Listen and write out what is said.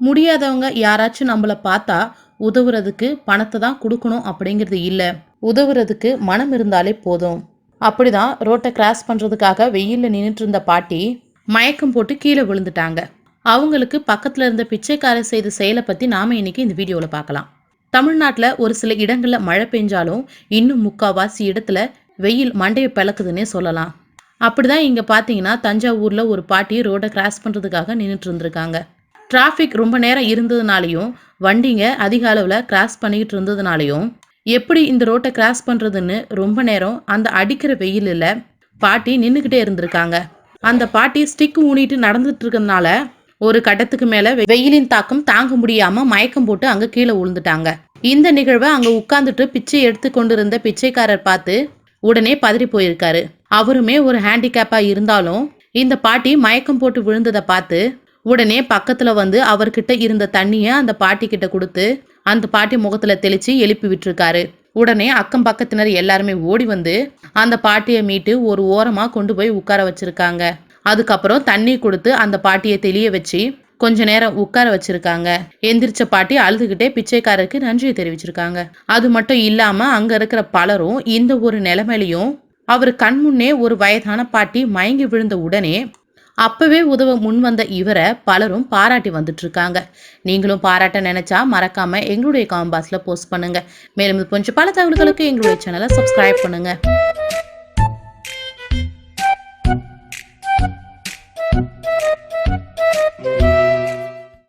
முடியாதவங்க யாராச்சும் நம்மளை பார்த்தா உதவுறதுக்கு பணத்தை தான் கொடுக்கணும் அப்படிங்கிறது இல்லை. உதவுறதுக்கு மனம் இருந்தாலே போதும். அப்படிதான் ரோட்டை கிராஸ் பண்ணுறதுக்காக வெயிலில் நின்றுட்டு இருந்த பாட்டி மயக்கம் போட்டு கீழே விழுந்துட்டாங்க. அவங்களுக்கு பக்கத்தில் இருந்த பிச்சைக்காரர் செய்த செயலை பற்றி நாம் இன்னைக்கு இந்த வீடியோவில் பார்க்கலாம். தமிழ்நாட்டில் ஒரு சில இடங்களில் மழை பெஞ்சாலும் இன்னும் முக்காவாசி இடத்துல வெயில் மண்டையை பிளக்குதுன்னே சொல்லலாம். அப்படிதான் இங்கே பார்த்தீங்கன்னா தஞ்சாவூரில் ஒரு பாட்டி ரோடை கிராஸ் பண்ணுறதுக்காக நின்றுட்டு இருந்திருக்காங்க. டிராஃபிக் ரொம்ப நேரம் இருந்ததுனாலையும் வண்டிங்க அதிக அளவில் கிராஸ் பண்ணிக்கிட்டு இருந்ததுனாலையும் எப்படி இந்த ரோட்டை கிராஸ் பண்ணுறதுன்னு ரொம்ப நேரம் அந்த அடிக்கிற வெயிலில் பாட்டி நின்றுக்கிட்டே இருந்திருக்காங்க. அந்த பாட்டி ஸ்டிக் ஊனிட்டு நடந்துட்டு இருக்கிறதுனால ஒரு கட்டத்துக்கு மேலே வெயிலின் தாக்கம் தாங்க முடியாமல் மயக்கம் போட்டு அங்கே கீழே விழுந்துட்டாங்க இந்த நிகழ்வை அங்கே உட்காந்துட்டு பிச்சை எடுத்து கொண்டிருந்த பிச்சைக்காரர் பார்த்து உடனே பதறி போயிருக்காரு. அவருமே ஒரு ஹேண்டிகேப்பாக இருந்தாலும் இந்த பாட்டி மயக்கம் போட்டு விழுந்ததை பார்த்து உடனே பக்கத்துல வந்து அவர்கிட்ட இருந்த தண்ணியை அந்த பாட்டி கிட்ட கொடுத்து அந்த பாட்டி முகத்துல தெளிச்சு எழுப்பி விட்டுருக்காரு. உடனே அக்கம் பக்கத்தினர் எல்லாருமே ஓடி வந்து அந்த பாட்டியை மீட்டு ஒரு ஓரமா கொண்டு போய் உட்கார வச்சிருக்காங்க. அதுக்கப்புறம் தண்ணி கொடுத்து அந்த பாட்டியை தெளிய வச்சு கொஞ்ச நேரம் உட்கார வச்சிருக்காங்க. எந்திரிச்ச பாட்டி அழுதுகிட்டே பிச்சைக்காரருக்கு நன்றியை தெரிவிச்சிருக்காங்க. அது மட்டும் இல்லாம அங்க இருக்கிற பலரும் இந்த ஒரு நிலைமையிலையும் அவர் கண்முன்னே ஒரு வயதான பாட்டி மயங்கி விழுந்த உடனே அப்பவே உதவ முன் வந்த இவரை பலரும் பாராட்டி வந்துட்டு இருக்காங்க நீங்களும் பாராட்ட நினைச்சா மறக்காம எங்களுடைய காம்பாஸ்ல போஸ்ட் பண்ணுங்க. மேலும் இது கொஞ்சம் பல தகவல்களுக்கு எங்களுடைய சேனலை சப்ஸ்கிரைப் பண்ணுங்க.